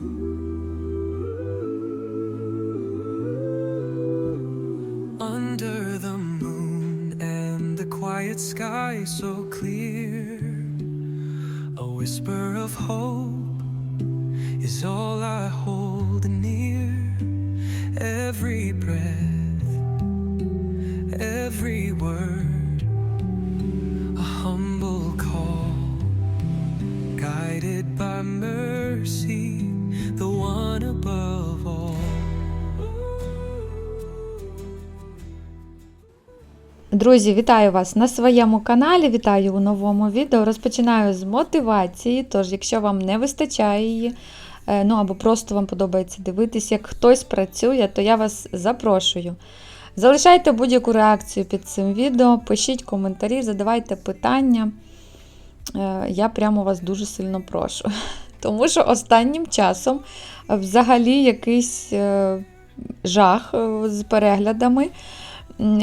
Under the moon and the quiet sky so clear, a whisper of hope Друзі, вітаю вас на своєму каналі, вітаю у новому відео. Розпочинаю з мотивації. Тож, якщо вам не вистачає її, е, ну або просто вам подобається дивитись, як хтось працює, то я вас запрошую. Залишайте будь-яку реакцію під цим відео, пишіть коментарі, задавайте питання. Е, Я прямо вас дуже сильно прошу. Тому що останнім часом взагалі якийсь е, жах з переглядами.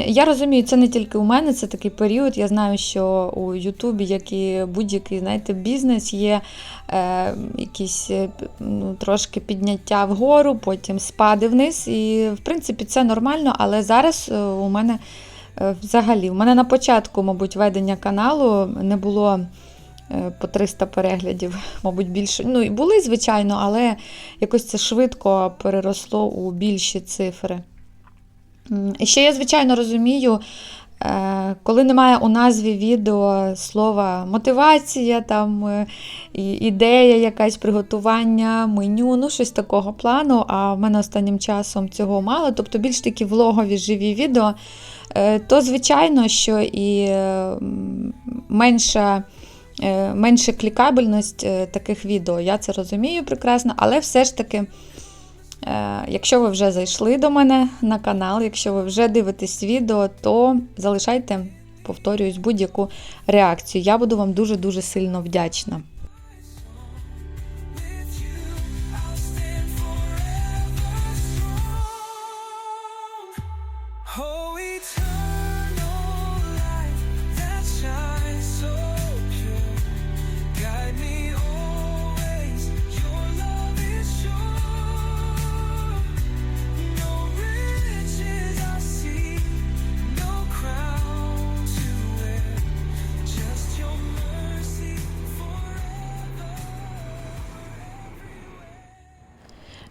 Я розумію, це не тільки у мене, це такий період. Я знаю, що у Ютубі, як і будь-який знаєте, бізнес, є е, якісь е, ну, трошки підняття вгору, потім спади вниз. І, в принципі, це нормально, але зараз е, у мене е, взагалі, у мене на початку, мабуть, ведення каналу не було. По 300 переглядів, мабуть, більше. Ну, і були, звичайно, але якось це швидко переросло у більші цифри. І ще я, звичайно, розумію, е, коли немає у назві відео слова мотивація, там, е, ідея, якась приготування, меню, ну щось такого плану, а в мене останнім часом цього мало, тобто більш такі влогові живі відео, е, то звичайно, що і менша. Менше клікабельність таких відео, я це розумію прекрасно, але все ж таки Якщо ви вже зайшли до мене на канал, якщо ви вже дивитесь відео, то залишайте, повторююсь, будь-яку реакцію. Я буду вам дуже-дуже сильно вдячна.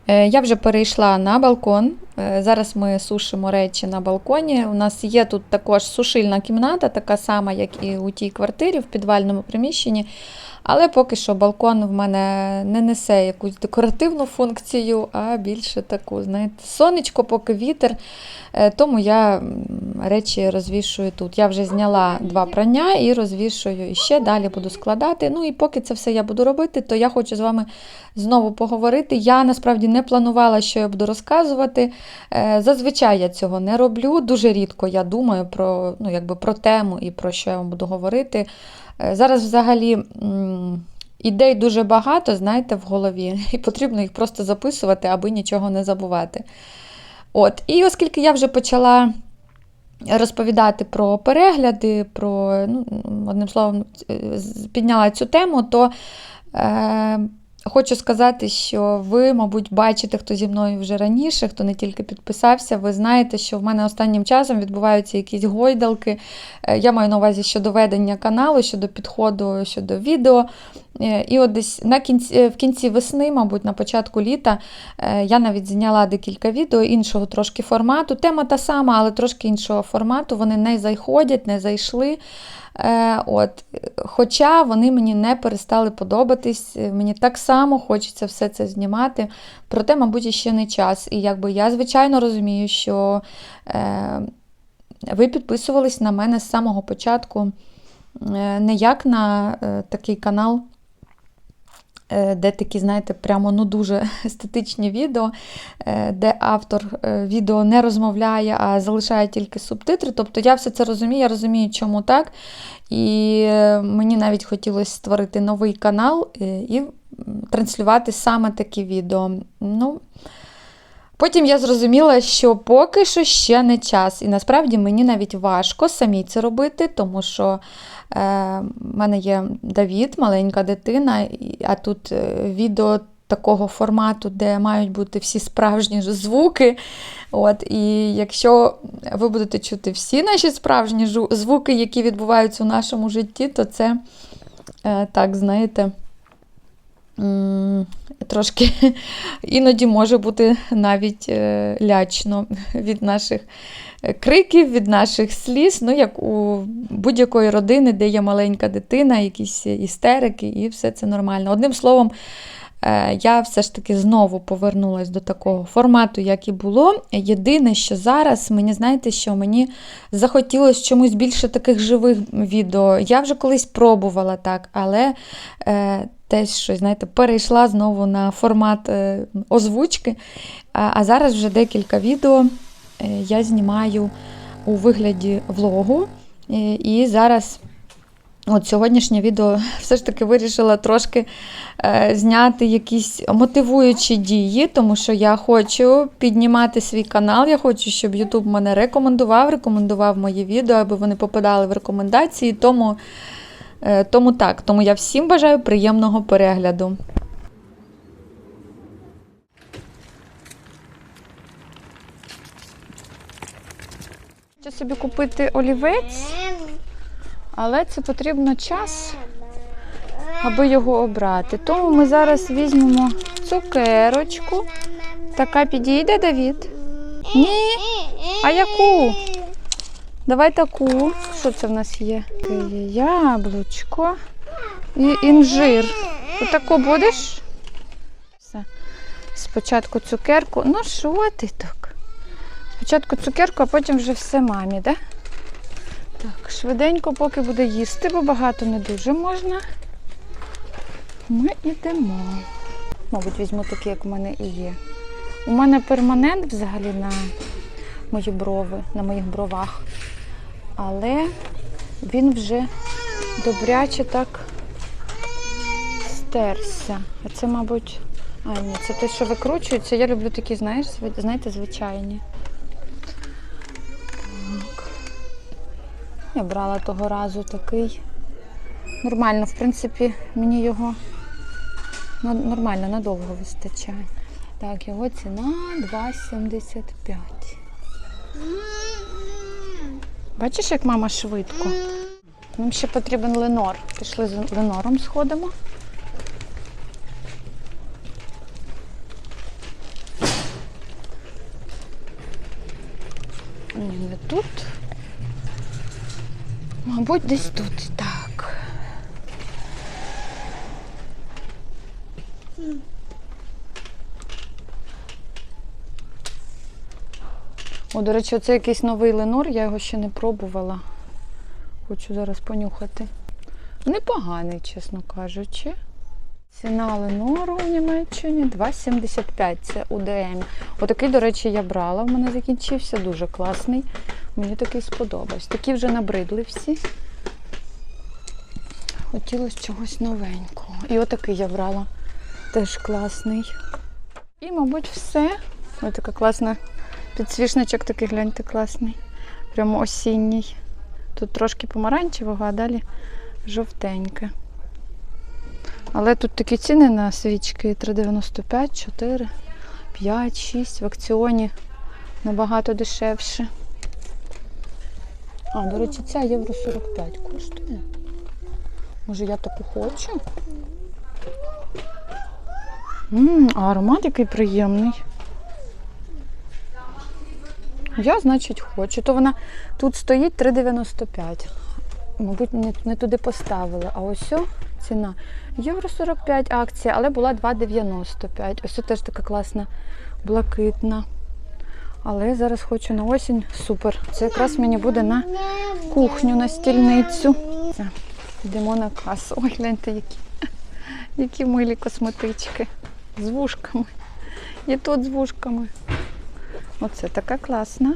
Я вже перейшла на балкон. Е, Зараз ми сушимо речі на балконі. У нас є тут також сушильна кімната, така сама, як і у тій квартирі в підвальному приміщенні. Але поки що балкон в мене не несе якусь декоративну функцію, а більше таку, знаєте, сонечко, поки вітер. Е, Тому я речі розвішую тут. Я вже зняла два прання і розвішую і ще далі буду складати. Ну і поки це все я буду робити, то я хочу з вами знову поговорити. Я насправді не планувала, що я буду розказувати. Е, Зазвичай я цього не роблю. Дуже рідко я думаю про, ну, якби про тему і про що я вам буду говорити. Е, Зараз взагалі. Ідей дуже багато, знаєте, в голові, і потрібно їх просто записувати, аби нічого не забувати. От, і оскільки я вже почала розповідати про перегляди, про, ну, одним словом, е, підняла цю тему, то е, хочу сказати, що ви, мабуть, бачите, хто зі мною вже раніше, хто не тільки підписався, ви знаєте, що в мене останнім часом відбуваються якісь гойдалки. Е, Я маю на увазі щодо ведення каналу, щодо підходу, щодо відео. Е, І от десь на кінці, е, в кінці весни, мабуть, на початку літа, я навіть зняла декілька відео іншого трошки формату. Тема та сама, але трошки іншого формату. Вони не зайходять, не зайшли. Е, От. Хоча вони мені не перестали подобатись, е, мені так само хочеться все це знімати. Проте, мабуть, ще не час. І якби я, звичайно, розумію, що е, ви підписувались на мене з самого початку е, не як на е, такий канал, де такі, знаєте, прямо ну, дуже естетичні відео, е, де автор е, відео не розмовляє, а залишає тільки субтитри. Тобто я все це розумію, я розумію, чому так. І е, мені навіть хотілося створити новий канал е, і транслювати саме такі відео. Ну, Потім я зрозуміла, що поки що ще не час. І насправді мені навіть важко самі це робити, тому що е, в мене є Давід, маленька дитина, а тут е, відео такого формату, де мають бути всі справжні звуки. От, і якщо ви будете чути всі наші справжні звуки, які відбуваються у нашому житті, то це е, так, знаєте. Трошки іноді може бути навіть е, лячно від наших е, криків, від наших сліз, ну як у будь-якої родини, де є маленька дитина, якісь істерики, і все це нормально. Одним словом, е, я все ж таки знову повернулася до такого формату, як і було. Єдине, що зараз мені знаєте, що мені захотілося чомусь більше таких живих відео. Я вже колись пробувала так, але теж щось, знаєте, перейшла знову на формат е, озвучки. А, зараз вже декілька відео е, я знімаю у вигляді влогу. І, і зараз. От сьогоднішнє відео все ж таки вирішила трошки е, зняти якісь мотивуючі дії, тому що я хочу піднімати свій канал. Я хочу, щоб YouTube мене рекомендував, рекомендував мої відео, аби вони попадали в рекомендації. Тому, е, тому так, тому я всім бажаю приємного перегляду. Хочу собі купити олівець, але це потрібно час, аби його обрати. Тому ми зараз візьмемо цукерочку. Така підійде, Давід? Ні. А яку? Давай таку. Що це в нас є? Яблучко і інжир. Отаку будеш? Все. Спочатку цукерку. Ну, що ти так? Спочатку цукерку, а потім вже все мамі, да? Так, швиденько, поки буде їсти, бо багато не дуже можна. Ми йдемо. Мабуть, візьму такі, як у мене і є. У мене перманент взагалі на мої брови, на моїх бровах. Але він вже добряче так стерся. А це, мабуть, а ні, це те, що викручується. Я люблю такі, знаєш, знаєте, звичайні. Так. Я брала того разу такий. Нормально, в принципі, мені його нормально, надовго вистачає. Так, його ціна 2,75. Бачиш, як мама швидко? Нам ще потрібен ленор. Пішли з ленором сходимо. Ні, не тут. Мабуть, десь тут. Так. О, до речі, це якийсь новий ленор, я його ще не пробувала. Хочу зараз понюхати. Непоганий, чесно кажучи. Ціна ленору в Німеччині 2,75. Це УДМ. Отакий, до речі, я брала. В мене закінчився. Дуже класний. Мені такий сподобався. Такі вже набридли всі. Хотілося чогось новенького. І отакий я брала. Теж класний. І, мабуть, все. Ось така класна підсвічничок такий, гляньте, класний. Прямо осінній. Тут трошки помаранчевого, а далі жовтеньке. Але тут такі ціни на свічки 3,95, 4, 5, 6. В акціоні набагато дешевше. А, до речі, ця євро 45 коштує. Може, я таку хочу? М, а аромат який приємний. Я, значить, хочу. То вона тут стоїть 3,95. Мабуть, не, не туди поставили. А ось о, ціна. Євро 45 акція, але була 2,95. Ось це теж така класна, блакитна. Але я зараз хочу на осінь. Супер. Це якраз мені буде на кухню, на стільницю. Йдемо на касу. Ой, гляньте, які, які милі косметички. З вушками. І тут з вушками. Оце така класна.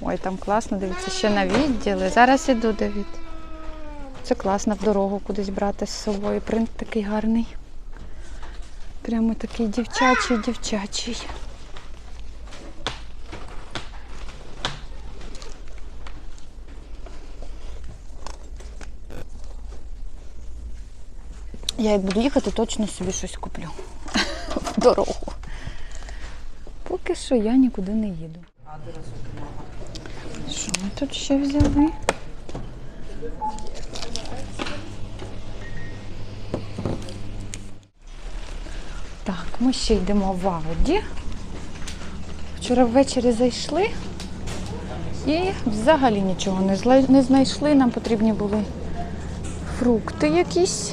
Ой, там класно, дивіться, ще на відділи. Зараз іду, Давід. Це класно в дорогу кудись брати з собою. Принт такий гарний. Прямо такий дівчачий, дівчачий. Я як буду їхати, точно собі щось куплю. в дорогу. Поки що я нікуди не їду. Що ми тут ще взяли? Так, ми ще йдемо в Ауді. Вчора ввечері зайшли і взагалі нічого не, знайшли. Нам потрібні були фрукти якісь,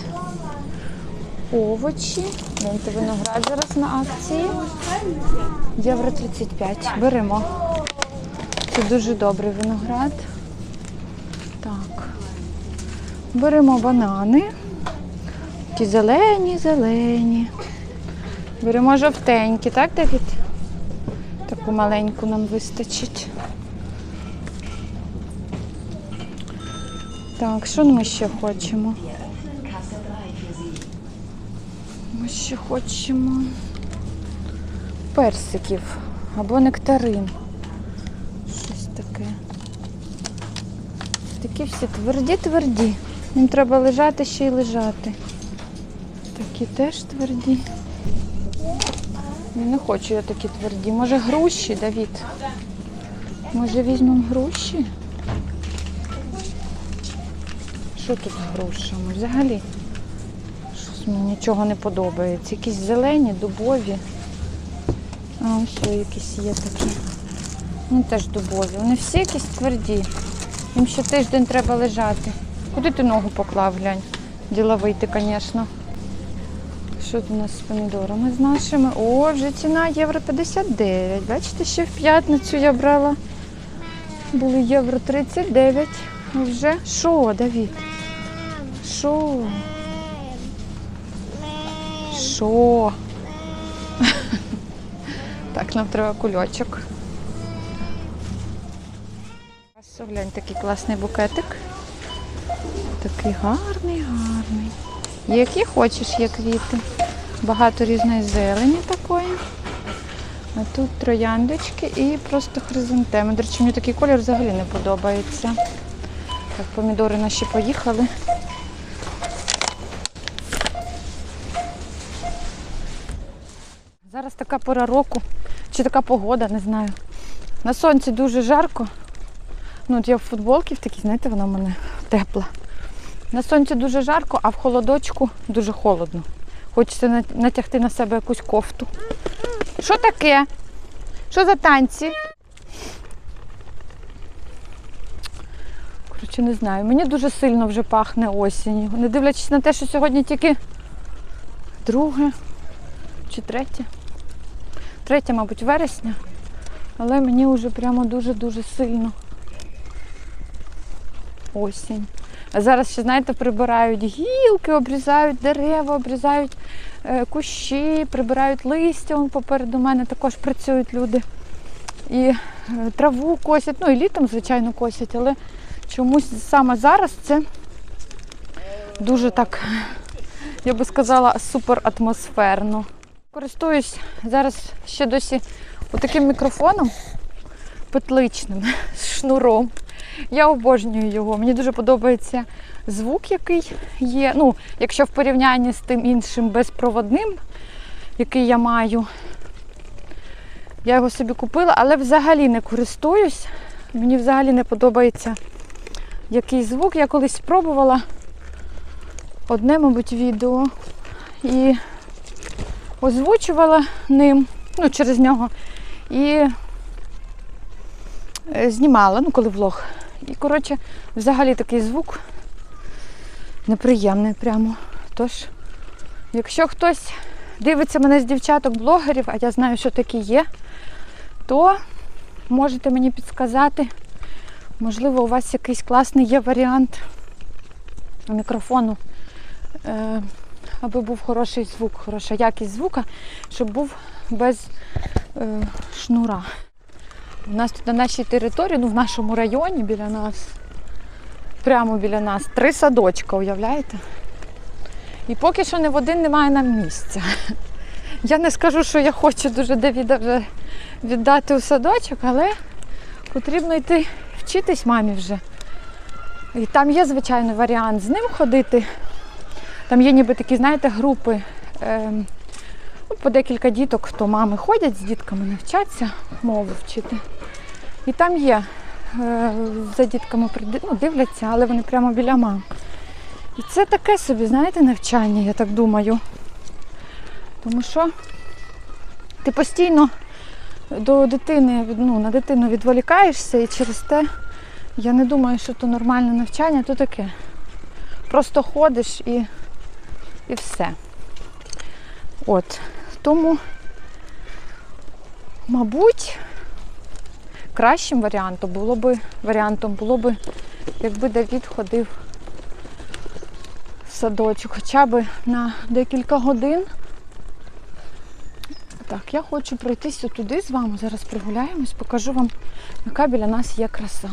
овочі. Гляньте, виноград зараз на акції. Євро 35. Беремо. Це дуже добрий виноград. Так. Беремо банани. Ті зелені, зелені. Беремо жовтенькі, так, Давід? Таку маленьку нам вистачить. Так, що ми ще хочемо? Ми ще хочемо персиків або нектарин. Щось таке. Такі всі тверді-тверді. Їм треба лежати ще й лежати. Такі теж тверді. Не хочу я такі тверді. Може груші, Давід? Може візьмемо груші? Що тут з грушами? Взагалі. Мені нічого не подобається. Якісь зелені, дубові. А, ось якісь є такі. Ну теж дубові. Вони всі якісь тверді. Їм ще тиждень треба лежати. Куди ти ногу поклав, глянь? Діловий ти, звісно. Що у нас з помідорами з нашими? О, вже ціна євро 59. Бачите, ще в п'ятницю я брала. Були євро 39. А Вже що, Давід? Що? Що? Так, нам треба кульочок. Глянь, такий класний букетик. Такий гарний, гарний. Які хочеш є квіти. Багато різної зелені такої. А тут трояндочки і просто хризантеми. До речі, мені такий колір взагалі не подобається. Так, помідори наші поїхали. Зараз така пора року, чи така погода, не знаю. На сонці дуже жарко. Ну, от я в футболці в такій, знаєте, вона в мене тепла. На сонці дуже жарко, а в холодочку дуже холодно. Хочеться натягти на себе якусь кофту. Що таке? Що за танці? Коротше, не знаю. Мені дуже сильно вже пахне осінню. Не дивлячись на те, що сьогодні тільки друге чи третє. Третє, мабуть, вересня. Але мені вже прямо дуже-дуже сильно осінь. А зараз ще, знаєте, прибирають гілки, обрізають дерева, обрізають е, кущі, прибирають листя. Вон попереду мене також працюють люди. І е, траву косять, ну і літом, звичайно, косять, але чомусь саме зараз це дуже так, я би сказала, супер атмосферно. Користуюсь зараз ще досі отаким мікрофоном петличним з шнуром. Я обожнюю його. Мені дуже подобається звук, який є. Ну, якщо в порівнянні з тим іншим безпроводним, який я маю. Я його собі купила, але взагалі не користуюсь. Мені взагалі не подобається який звук. Я колись спробувала одне, мабуть, відео і озвучувала ним, ну, через нього. І е, знімала, ну, коли влог. І, коротше, взагалі такий звук неприємний прямо. Тож, якщо хтось дивиться мене з дівчаток-блогерів, а я знаю, що такі є, то можете мені підказати. Можливо, у вас якийсь класний є варіант мікрофону, е, аби був хороший звук, хороша якість звука, щоб був без е, шнура. У нас тут на нашій території, ну в нашому районі біля нас, прямо біля нас, три садочка, уявляєте? І поки що ні в один немає нам місця. Я не скажу, що я хочу дуже Давіда вже віддати у садочок, але потрібно йти вчитись мамі вже. І там є, звичайно, варіант з ним ходити. Там є ніби такі, знаєте, групи. ем, Ну, По декілька діток, хто мами ходять з дітками навчаться мову вчити. І там є е, за дітками ну, дивляться, але вони прямо біля мам. І це таке собі, знаєте, навчання, я так думаю. Тому що ти постійно до дитини, ну, на дитину відволікаєшся і через те я не думаю, що то нормальне навчання, то таке. Просто ходиш і, і все. От. Тому, мабуть, кращим варіантом було би, варіантом було би, якби Давід ходив в садочок хоча б на декілька годин. Так, я хочу пройтися туди з вами. Зараз прогуляємось, покажу вам, яка біля нас є краса.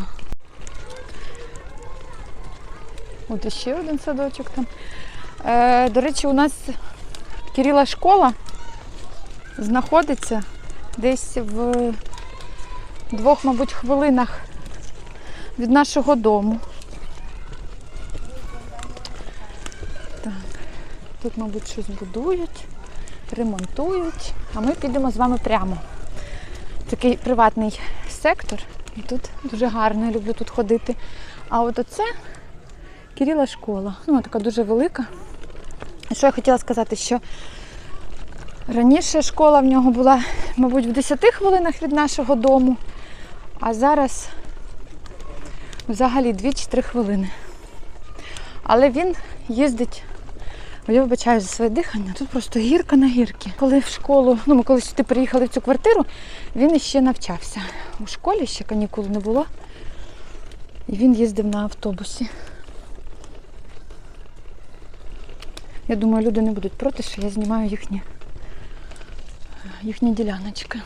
От ще один садочок там. Е, до речі, у нас Кирила школа знаходиться десь в двох, мабуть, хвилинах від нашого дому. Так, тут, мабуть, щось будують, ремонтують, а ми підемо з вами прямо. Такий приватний сектор, і тут дуже гарно, я люблю тут ходити. А от оце Кирила школа. Ну, така дуже велика. Що я хотіла сказати, що раніше школа в нього була, мабуть, в 10 хвилинах від нашого дому, а зараз взагалі 2 чи 3 хвилини. Але він їздить, я вибачаю за своє дихання, тут просто гірка на гірки. Коли в школу, ну ми коли сюди приїхали в цю квартиру, він іще навчався. У школі ще канікул не було. І він їздив на автобусі. Я думаю, люди не будуть проти, що я знімаю їхні, їхні діляночки.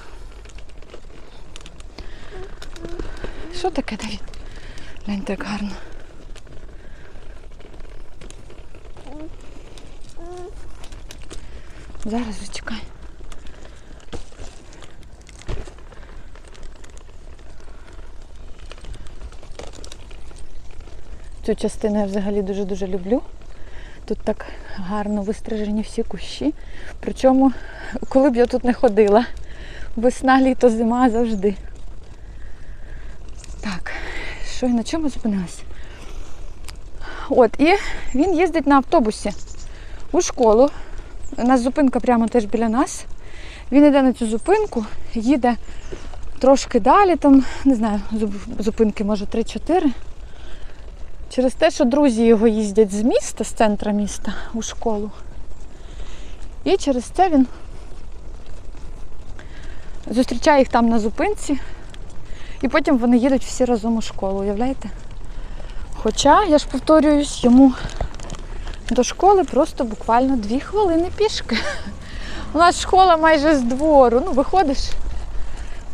Що таке, Давід? Гляньте, як гарно. Зараз зачекай. Цю частину я взагалі дуже-дуже люблю. Тут так гарно вистрижені всі кущі. Причому, коли б я тут не ходила, весна, літо, зима завжди. Так, що і на чому зупинилася? От, і він їздить на автобусі у школу. У нас зупинка прямо теж біля нас. Він йде на цю зупинку, їде трошки далі, там, не знаю, зупинки, може, 3-4. Через те, що друзі його їздять з міста, з центра міста у школу. І через це він зустрічає їх там на зупинці. І потім вони їдуть всі разом у школу, уявляєте? Хоча, я ж повторююсь, йому до школи просто буквально дві хвилини пішки. У нас школа майже з двору. Ну, виходиш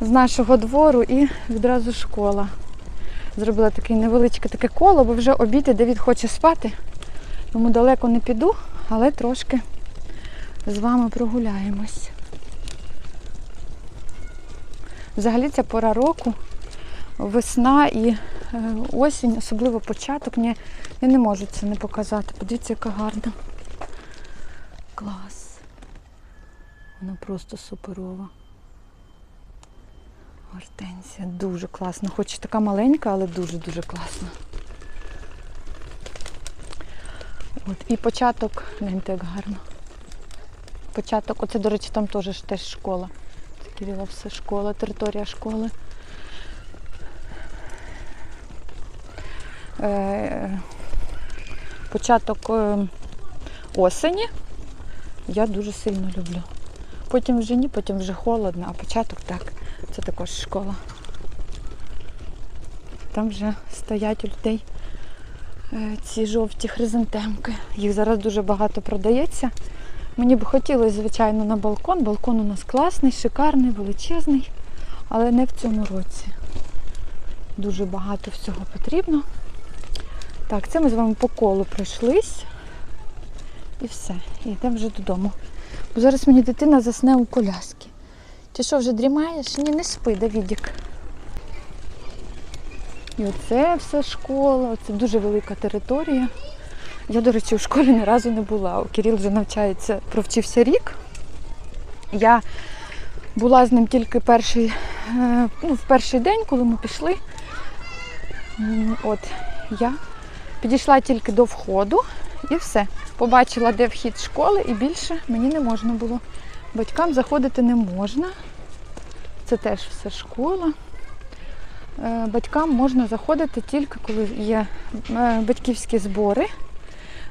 з нашого двору і відразу школа. Зробила таке невеличке таке коло, бо вже обід і Давід хоче спати. Тому далеко не піду, але трошки з вами прогуляємось. Взагалі ця пора року, весна і е, осінь, особливо початок, ні, я не можу це не показати. Подивіться, яка гарна. Клас. Вона просто суперова. Гортензія дуже класна. Хоч і така маленька, але дуже-дуже класна. От, і початок, гляньте, як гарно. Початок, оце, до речі, там теж теж школа. Це Кирила все школа, територія школи. Е, початок е, осені я дуже сильно люблю. Потім вже ні, потім вже холодно, а початок так. Це також школа. Там вже стоять у людей е, ці жовті хризантемки. Їх зараз дуже багато продається. Мені б хотілося, звичайно, на балкон. Балкон у нас класний, шикарний, величезний, але не в цьому році. Дуже багато всього потрібно. Так, це ми з вами по колу пройшлись. І все. І йдемо вже додому. Бо зараз мені дитина засне у коляски. Ти що, вже дрімаєш? Ні, не спи, Давідік. І оце все школа, це дуже велика територія. Я, до речі, у школі ні разу не була. Кирил вже навчається, провчився рік. Я була з ним тільки перший, е, ну, в перший день, коли ми пішли. От я підійшла тільки до входу і все. Побачила, де вхід школи, і більше мені не можна було. Батькам заходити не можна. Це теж все школа. Е, Батькам можна заходити тільки коли є е, батьківські збори.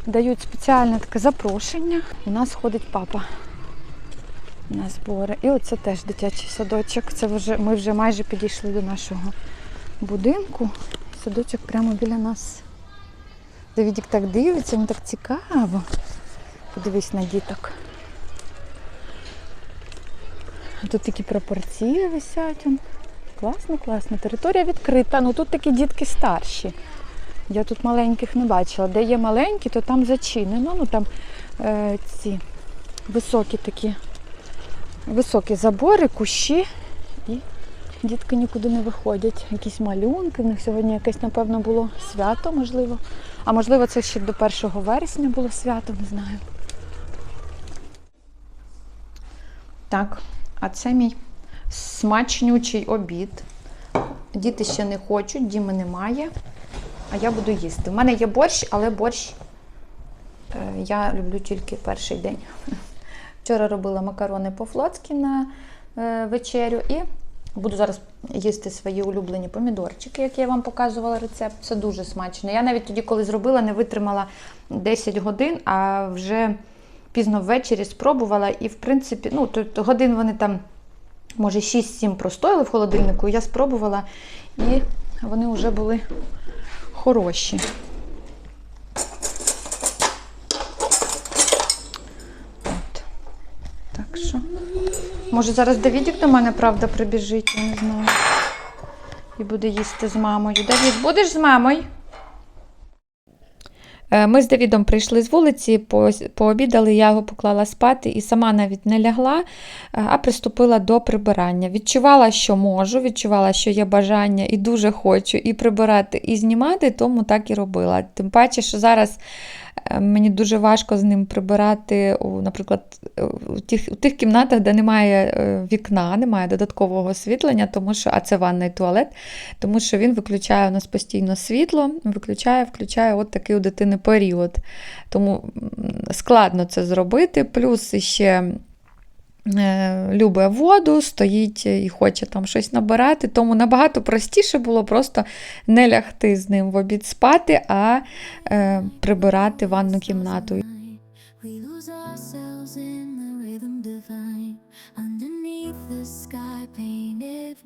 Дають спеціальне таке запрошення. У нас ходить папа на збори. І оце теж дитячий садочок. Це вже, ми вже майже підійшли до нашого будинку. Садочок прямо біля нас. Давідік так дивиться, йому так цікаво. Подивись на діток. Тут такі пропорції висять. Класно, класно. Територія відкрита. Ну тут такі дітки старші. Я тут маленьких не бачила. Де є маленькі, то там зачинено. Ну там е, ці високі такі, високі забори, кущі. І дітки нікуди не виходять. Якісь малюнки. В них сьогодні якесь, напевно, було свято, можливо. А можливо, це ще до 1 вересня було свято, не знаю. Так, а це мій смачнючий обід. Діти ще не хочуть, Діми немає. А я буду їсти. У мене є борщ, але борщ е, я люблю тільки перший день. Вчора робила макарони по-флотськи на е, вечерю і буду зараз їсти свої улюблені помідорчики, які я вам показувала рецепт. Це дуже смачно. Я навіть тоді, коли зробила, не витримала 10 годин, а вже пізно ввечері спробувала. І, в принципі, ну, то, годин вони там, може, 6-7 простояли в холодильнику. Я спробувала, і вони вже були хороші. От. Так що. Може, зараз Давідік до мене, правда, прибіжить, я не знаю. І буде їсти з мамою. Давід, будеш з мамою? Е, Ми з Давідом прийшли з вулиці, пообідали, я його поклала спати і сама навіть не лягла, е, а приступила до прибирання. Відчувала, що можу, відчувала, що є бажання і дуже хочу і прибирати, і знімати, тому так і робила. Тим паче, що зараз мені дуже важко з ним прибирати, у, наприклад, у тих, у тих кімнатах, де немає е, вікна, немає додаткового освітлення, тому що, а це ванна і туалет, тому що він виключає у нас постійно світло, виключає, включає от такий у дитини період. Тому складно це зробити. Плюс ще любить воду, стоїть і хоче там щось набирати. Тому набагато простіше було просто не лягти з ним в обід спати, а е, прибирати ванну кімнату.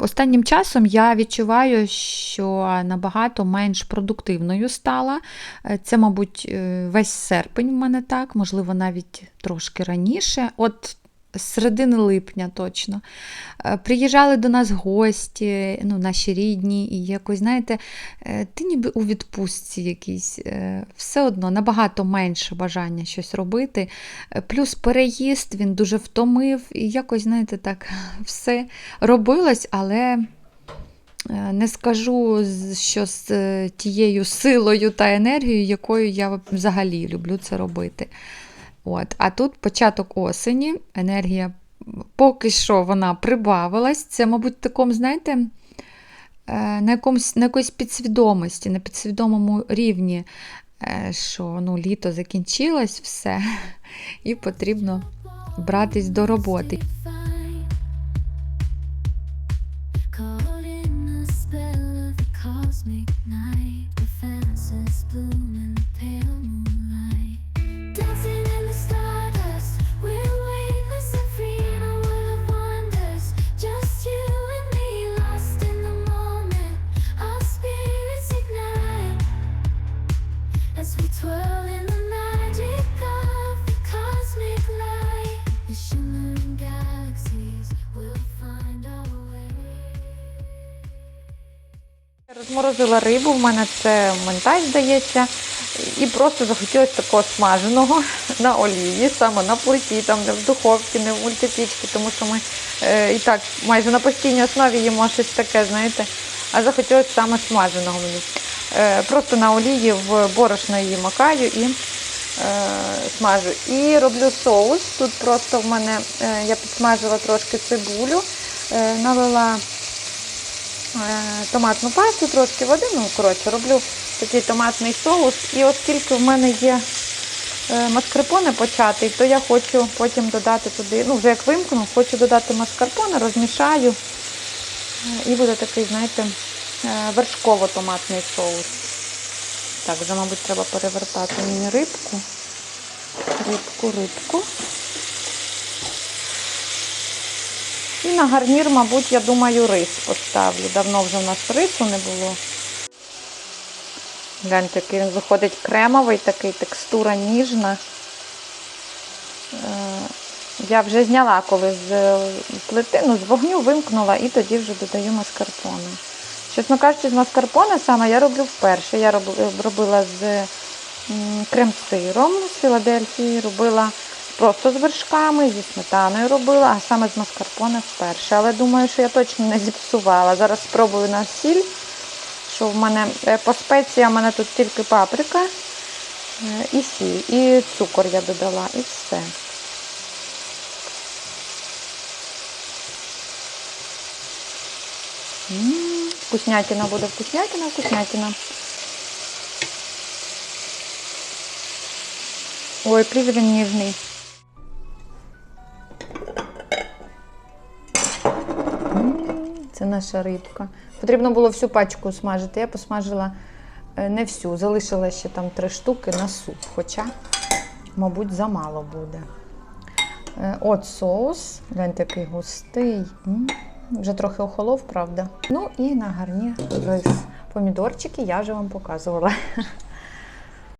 Останнім часом я відчуваю, що набагато менш продуктивною стала. Е, Це, мабуть, е, весь серпень в мене так, можливо, навіть трошки раніше. От з середини липня точно. Е, Приїжджали до нас гості, ну, наші рідні, і якось, знаєте, е, ти ніби у відпустці якійсь. е, Все одно набагато менше бажання щось робити. Плюс переїзд він дуже втомив, і якось, знаєте, так, все робилось, але не скажу, що з тією силою та енергією, якою я взагалі люблю це робити. От. А тут початок осені, енергія поки що вона прибавилась. Це, мабуть, такому, знаєте, е, на, якомусь, на якоїсь підсвідомості, на підсвідомому рівні, е, що ну, літо закінчилось все, і потрібно братись до роботи. Розморозила рибу, в мене це ментай, здається. І просто захотілося такого смаженого на олії, саме на плиті, там не в духовці, не в мультипічці, тому що ми е, і так майже на постійній основі їмо щось таке, знаєте. А захотілося саме смаженого мені. Е, просто на олії в борошно її макаю і е, смажу. І роблю соус. Тут просто в мене е, я підсмажила трошки цибулю, е, налила томатну пасту, трошки води. Ну, коротше, роблю такий томатний соус. І оскільки в мене є е, маскарпоне початий, то я хочу потім додати туди, ну вже як вимкну, хочу додати маскарпоне, розмішаю. Е, І буде такий, знаєте, е, вершково-томатний соус. Так, вже, мабуть, треба перевертати мені рибку. Рибку, рибку. І на гарнір, мабуть, я думаю, рис поставлю. Давно вже в нас рису не було. Гляньте, який він виходить кремовий, такий текстура ніжна. Е, Я вже зняла коли з е, плити, ну, з вогню вимкнула і тоді вже додаю маскарпоне. Чесно кажучи, з маскарпоне саме я роблю вперше. Я роб- робила з крем-сиром з Філадельфії, робила просто з вершками, зі сметаною робила, а саме з маскарпоне вперше. Але думаю, що я точно не зіпсувала. Зараз спробую на сіль, що в мене е, по спеціям в мене тут тільки паприка е, і сіль, і цукор я додала, і все. М, буде вкуснятина, вкуснятина. Ой, він ніжний. Наша рибка. Потрібно було всю пачку смажити. Я посмажила е, не всю, залишила ще там три штуки на суп, хоча, мабуть, замало буде. Е, От соус, гляньте, такий густий. Вже трохи охолов, правда. Ну і на гарнір рис. Помідорчики я вже вам показувала.